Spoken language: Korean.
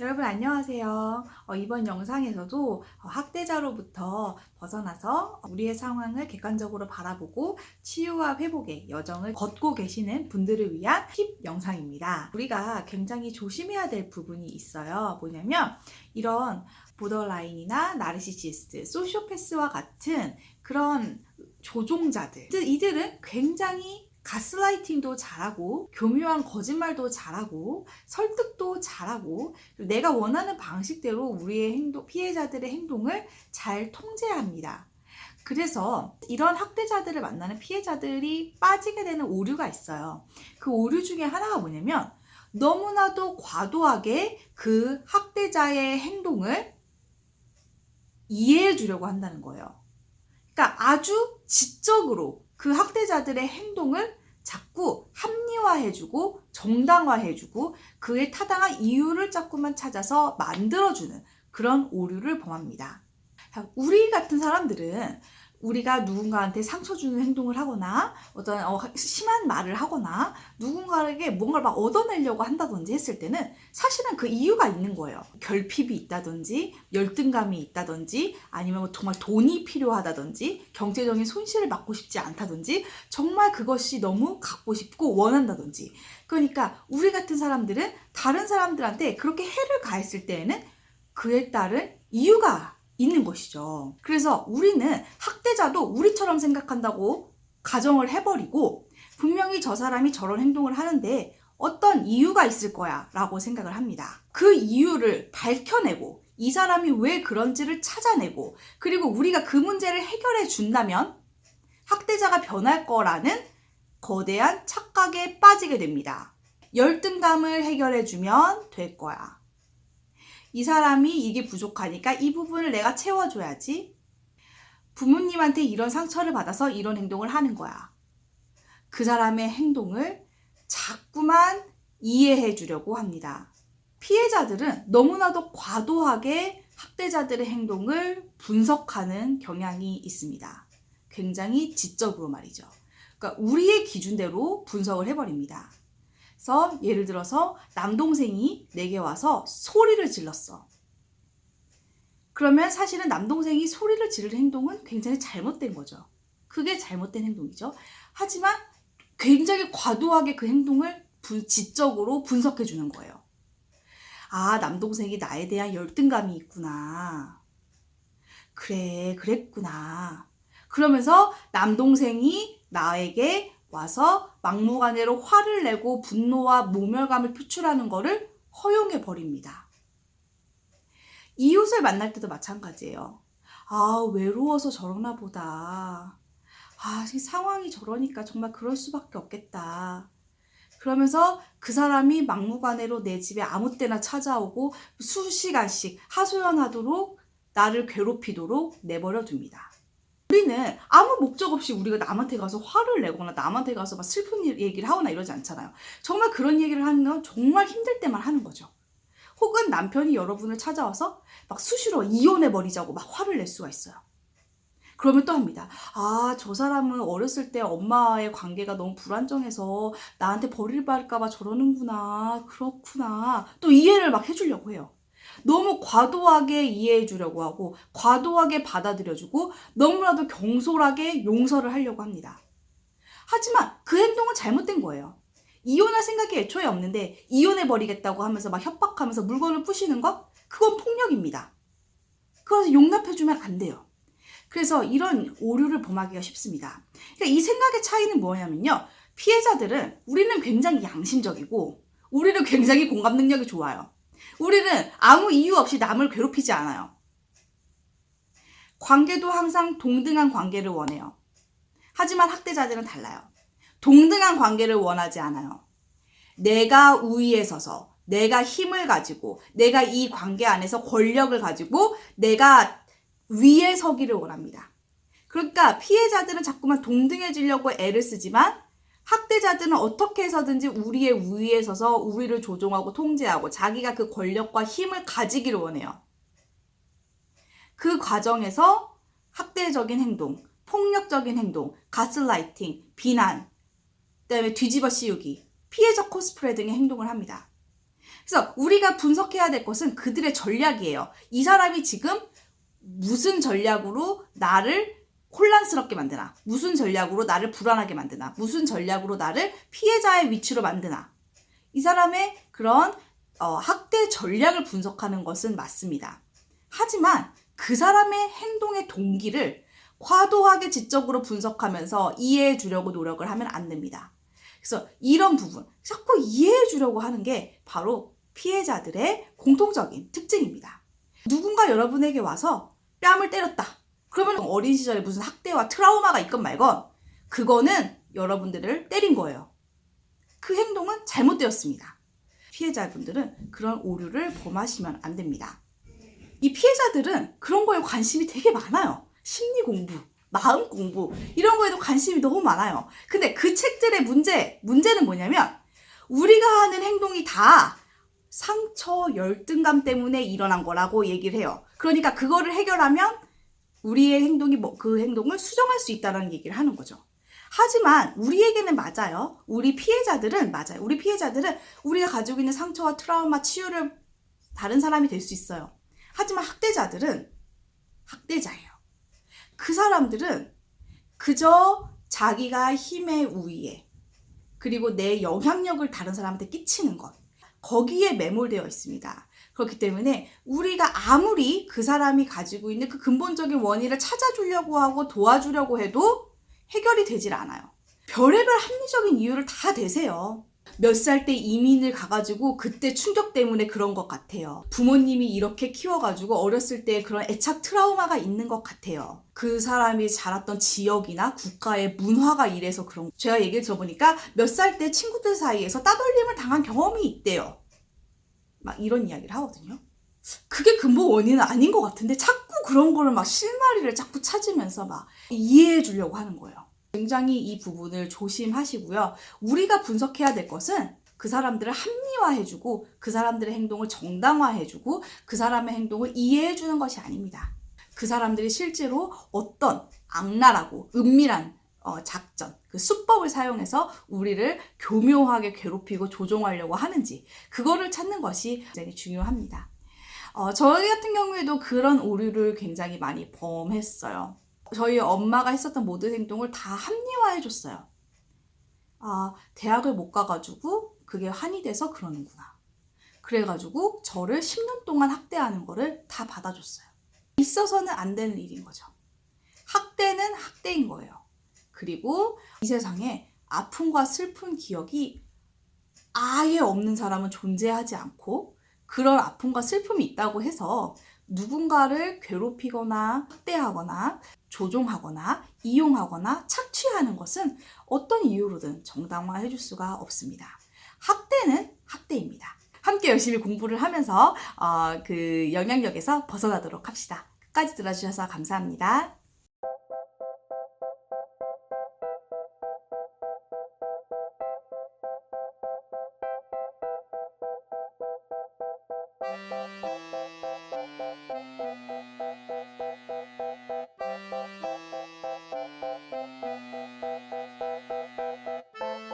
여러분 안녕하세요. 어, 이번 영상에서도 어, 학대자로부터 벗어나서 우리의 상황을 객관적으로 바라보고 치유와 회복의 여정을 걷고 계시는 분들을 위한 팁 영상입니다. 우리가 굉장히 조심해야 될 부분이 있어요. 뭐냐면 이런 보더라인이나 나르시시스트, 소시오패스와 같은 그런 조종자들 이들은 굉장히 가스라이팅도 잘하고 교묘한 거짓말도 잘하고 설득도 잘하고 내가 원하는 방식대로 우리의 행동 피해자들의 행동을 잘 통제합니다. 그래서 이런 학대자들을 만나는 피해자들이 빠지게 되는 오류가 있어요. 그 오류 중에 하나가 뭐냐면 너무나도 과도하게 그 학대자의 행동을 이해해 주려고 한다는 거예요. 그러니까 아주 지적으로 그 학대자들의 행동을 자꾸 합리화해주고 정당화해주고 그에 타당한 이유를 자꾸만 찾아서 만들어주는 그런 오류를 범합니다. 우리 같은 사람들은 우리가 누군가한테 상처 주는 행동을 하거나 어떤 어, 심한 말을 하거나 누군가에게 뭔가를 막 얻어내려고 한다든지 했을 때는 사실은 그 이유가 있는 거예요. 결핍이 있다든지 열등감이 있다든지 아니면 뭐 정말 돈이 필요하다든지 경제적인 손실을 받고 싶지 않다든지 정말 그것이 너무 갖고 싶고 원한다든지 그러니까 우리 같은 사람들은 다른 사람들한테 그렇게 해를 가했을 때에는 그에 따른 이유가 있는 것이죠. 그래서 우리는 학대자도 우리처럼 생각한다고 가정을 해버리고 분명히 저 사람이 저런 행동을 하는데 어떤 이유가 있을 거야 라고 생각을 합니다. 그 이유를 밝혀내고 이 사람이 왜 그런지를 찾아내고 그리고 우리가 그 문제를 해결해 준다면 학대자가 변할 거라는 거대한 착각에 빠지게 됩니다. 열등감을 해결해 주면 될 거야. 이 사람이 이게 부족하니까 이 부분을 내가 채워줘야지. 부모님한테 이런 상처를 받아서 이런 행동을 하는 거야. 그 사람의 행동을 자꾸만 이해해 주려고 합니다. 피해자들은 너무나도 과도하게 학대자들의 행동을 분석하는 경향이 있습니다. 굉장히 지적으로 말이죠. 그러니까 우리의 기준대로 분석을 해버립니다. 그래서 예를 들어서 남동생이 내게 와서 소리를 질렀어. 그러면 사실은 남동생이 소리를 지를 행동은 굉장히 잘못된 거죠. 그게 잘못된 행동이죠. 하지만 굉장히 과도하게 그 행동을 지적으로 분석해 주는 거예요. 아, 남동생이 나에 대한 열등감이 있구나. 그래, 그랬구나. 그러면서 남동생이 나에게 와서 막무가내로 화를 내고 분노와 모멸감을 표출하는 것을 허용해 버립니다. 이웃을 만날 때도 마찬가지예요. 아, 외로워서 저러나 보다. 아, 상황이 저러니까 정말 그럴 수밖에 없겠다. 그러면서 그 사람이 막무가내로 내 집에 아무 때나 찾아오고 수시간씩 하소연하도록 나를 괴롭히도록 내버려 둡니다. 우리는 아무 목적 없이 우리가 남한테 가서 화를 내거나 남한테 가서 막 슬픈 얘기를 하거나 이러지 않잖아요. 정말 그런 얘기를 하는 건 정말 힘들 때만 하는 거죠. 혹은 남편이 여러분을 찾아와서 막 수시로 이혼해버리자고 막 화를 낼 수가 있어요. 그러면 또 합니다. 아, 저 사람은 어렸을 때 엄마의 관계가 너무 불안정해서 나한테 버릴 받을까봐 저러는구나. 그렇구나. 또 이해를 막 해주려고 해요. 너무 과도하게 이해해 주려고 하고 과도하게 받아들여 주고 너무나도 경솔하게 용서를 하려고 합니다. 하지만 그 행동은 잘못된 거예요. 이혼할 생각이 애초에 없는데 이혼해 버리겠다고 하면서 막 협박하면서 물건을 부시는 것 그건 폭력입니다. 그것을 용납해 주면 안 돼요. 그래서 이런 오류를 범하기가 쉽습니다. 그러니까 이 생각의 차이는 뭐냐면요. 피해자들은 우리는 굉장히 양심적이고 우리는 굉장히 공감 능력이 좋아요. 우리는 아무 이유 없이 남을 괴롭히지 않아요. 관계도 항상 동등한 관계를 원해요. 하지만 학대자들은 달라요. 동등한 관계를 원하지 않아요. 내가 우위에 서서 내가 힘을 가지고 내가 이 관계 안에서 권력을 가지고 내가 위에 서기를 원합니다. 그러니까 피해자들은 자꾸만 동등해지려고 애를 쓰지만 학대자들은 어떻게 해서든지 우리의 위에 서서 우리를 조종하고 통제하고 자기가 그 권력과 힘을 가지기를 원해요. 그 과정에서 학대적인 행동, 폭력적인 행동, 가스라이팅, 비난, 그다음에 뒤집어 씌우기, 피해적 코스프레 등의 행동을 합니다. 그래서 우리가 분석해야 될 것은 그들의 전략이에요. 이 사람이 지금 무슨 전략으로 나를 혼란스럽게 만드나? 무슨 전략으로 나를 불안하게 만드나? 무슨 전략으로 나를 피해자의 위치로 만드나? 이 사람의 그런 어, 학대 전략을 분석하는 것은 맞습니다. 하지만 그 사람의 행동의 동기를 과도하게 지적으로 분석하면서 이해해 주려고 노력을 하면 안 됩니다. 그래서 이런 부분, 자꾸 이해해 주려고 하는 게 바로 피해자들의 공통적인 특징입니다. 누군가 여러분에게 와서 뺨을 때렸다. 그러면 어린 시절에 무슨 학대와 트라우마가 있건 말건 그거는 여러분들을 때린 거예요. 그 행동은 잘못되었습니다. 피해자분들은 그런 오류를 범하시면 안 됩니다. 이 피해자들은 그런 거에 관심이 되게 많아요. 심리 공부, 마음 공부, 이런 거에도 관심이 너무 많아요. 근데 그 책들의 문제, 문제는 뭐냐면, 우리가 하는 행동이 다 상처, 열등감 때문에 일어난 거라고 얘기를 해요. 그러니까 그거를 해결하면 우리의 행동이 뭐, 그 행동을 수정할 수 있다는 얘기를 하는 거죠. 하지만 우리에게는 맞아요. 우리 피해자들은 맞아요. 우리 피해자들은 우리가 가지고 있는 상처와 트라우마 치유를 다른 사람이 될 수 있어요. 하지만 학대자들은 학대자예요. 그 사람들은 그저 자기가 힘의 우위에 그리고 내 영향력을 다른 사람한테 끼치는 것 거기에 매몰되어 있습니다. 그렇기 때문에 우리가 아무리 그 사람이 가지고 있는 그 근본적인 원인을 찾아주려고 하고 도와주려고 해도 해결이 되질 않아요. 별의별 합리적인 이유를 다 대세요. 몇 살 때 이민을 가가지고 그때 충격 때문에 그런 것 같아요. 부모님이 이렇게 키워가지고 어렸을 때 그런 애착 트라우마가 있는 것 같아요. 그 사람이 자랐던 지역이나 국가의 문화가 이래서 그런 거. 제가 얘기를 들어보니까 몇 살 때 친구들 사이에서 따돌림을 당한 경험이 있대요. 막 이런 이야기를 하거든요. 그게 근본 원인은 아닌 것 같은데 자꾸 그런 거를 막 실마리를 자꾸 찾으면서 막 이해해 주려고 하는 거예요. 굉장히 이 부분을 조심하시고요. 우리가 분석해야 될 것은 그 사람들을 합리화해주고 그 사람들의 행동을 정당화해주고 그 사람의 행동을 이해해주는 것이 아닙니다. 그 사람들이 실제로 어떤 악랄하고 은밀한 어, 작전, 그 수법을 사용해서 우리를 교묘하게 괴롭히고 조종하려고 하는지 그거를 찾는 것이 굉장히 중요합니다. 어, 저희 같은 경우에도 그런 오류를 굉장히 많이 범했어요. 저희 엄마가 했었던 모든 행동을 다 합리화해 줬어요. 아, 대학을 못 가가지고 그게 한이 돼서 그러는구나. 그래가지고 저를 10년 동안 학대하는 거를 다 받아줬어요. 있어서는 안 되는 일인 거죠. 학대는 학대인 거예요. 그리고 이 세상에 아픔과 슬픈 기억이 아예 없는 사람은 존재하지 않고 그런 아픔과 슬픔이 있다고 해서 누군가를 괴롭히거나 학대하거나 조종하거나 이용하거나 착취하는 것은 어떤 이유로든 정당화해 줄 수가 없습니다. 학대는 학대입니다. 함께 열심히 공부를 하면서 어, 그 영향력에서 벗어나도록 합시다. 끝까지 들어주셔서 감사합니다.